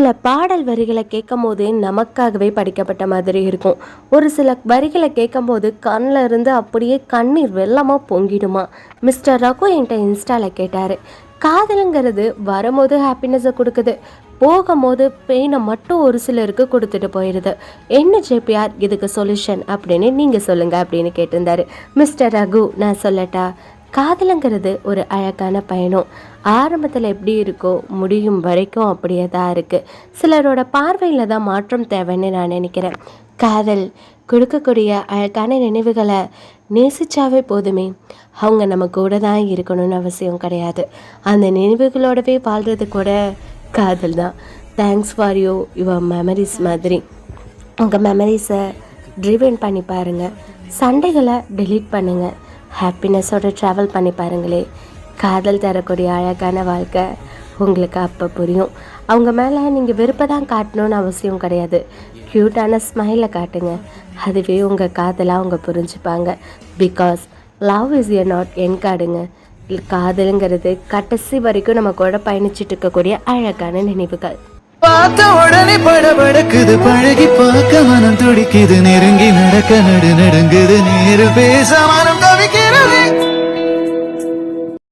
சில பாடல் வரிகளை கேட்கும் போதே நமக்காகவே படிக்கப்பட்ட மாதிரி இருக்கும். ஒரு சில வரிகளை கேட்கும் போது கண்ணில் இருந்து அப்படியே கண்ணீர் வெள்ளமாக பொங்கிடுமா? மிஸ்டர் ரகு என்கிட்ட இன்ஸ்டாவில் கேட்டார். காதலுங்கிறது வரும்போது ஹாப்பினஸை கொடுக்குது. போகும்போது பெயினை மட்டும் ஒரு சிலருக்கு கொடுத்துட்டு போயிடுது என்ன ஜேபிஆர் இதுக்கு சொல்யூஷன் அப்படின்னு நீங்கள் சொல்லுங்கள் அப்படின்னு கேட்டிருந்தாரு. மிஸ்டர் ரகு நான் சொல்லட்டா? காதலுங்கிறது ஒரு அழகான பயணம். ஆரம்பத்தில் எப்படி இருக்கோ முடியும் வரைக்கும் அப்படியே தான் இருக்குது சிலரோட பார்வையில் தான் மாற்றம் தேவைன்னு நான் நினைக்கிறேன். காதல் கொடுக்கக்கூடிய அழகான நினைவுகளை நேசிச்சாவே போதுமே. அவங்க நம்ம கூட தான் இருக்கணும்னு அவசியம் கிடையாது. அந்த நினைவுகளோடவே வாழ்கிறது கூட காதல் தான். Thanks for you your memories மாதிரி. உங்கள் மெமரிஸை ட்ரிவன் பண்ணி பாருங்கள் சண்டைகளை டெலீட் பண்ணுங்கள் ஹாப்பினஸோட ட்ராவல் பண்ணி பாருங்களே. காதல் தரக்கூடிய அழகான வாழ்க்கை உங்களுக்கு அப்போ புரியும். அவங்க மேலே நீங்கள் வெறுப்பை தான் காட்டணும்னு அவசியம் கிடையாது. க்யூட்டான ஸ்மைலை காட்டுங்க. அதுவே உங்கள் காதலாக அவங்க புரிஞ்சுப்பாங்க. Because love is a not an காடுங்க. காதலுங்கிறது கடைசி வரைக்கும் நம்ம கூட பயணிச்சுட்டு இருக்கக்கூடிய அழகான நினைவுகள். பார்த்த உடனே படபடக்குது. பழகி பார்க்க மனம் துடிக்குது. நெருங்கி நடக்க நடு நடுங்குது. நேரு பேசமான மனம் தவிக்கிறது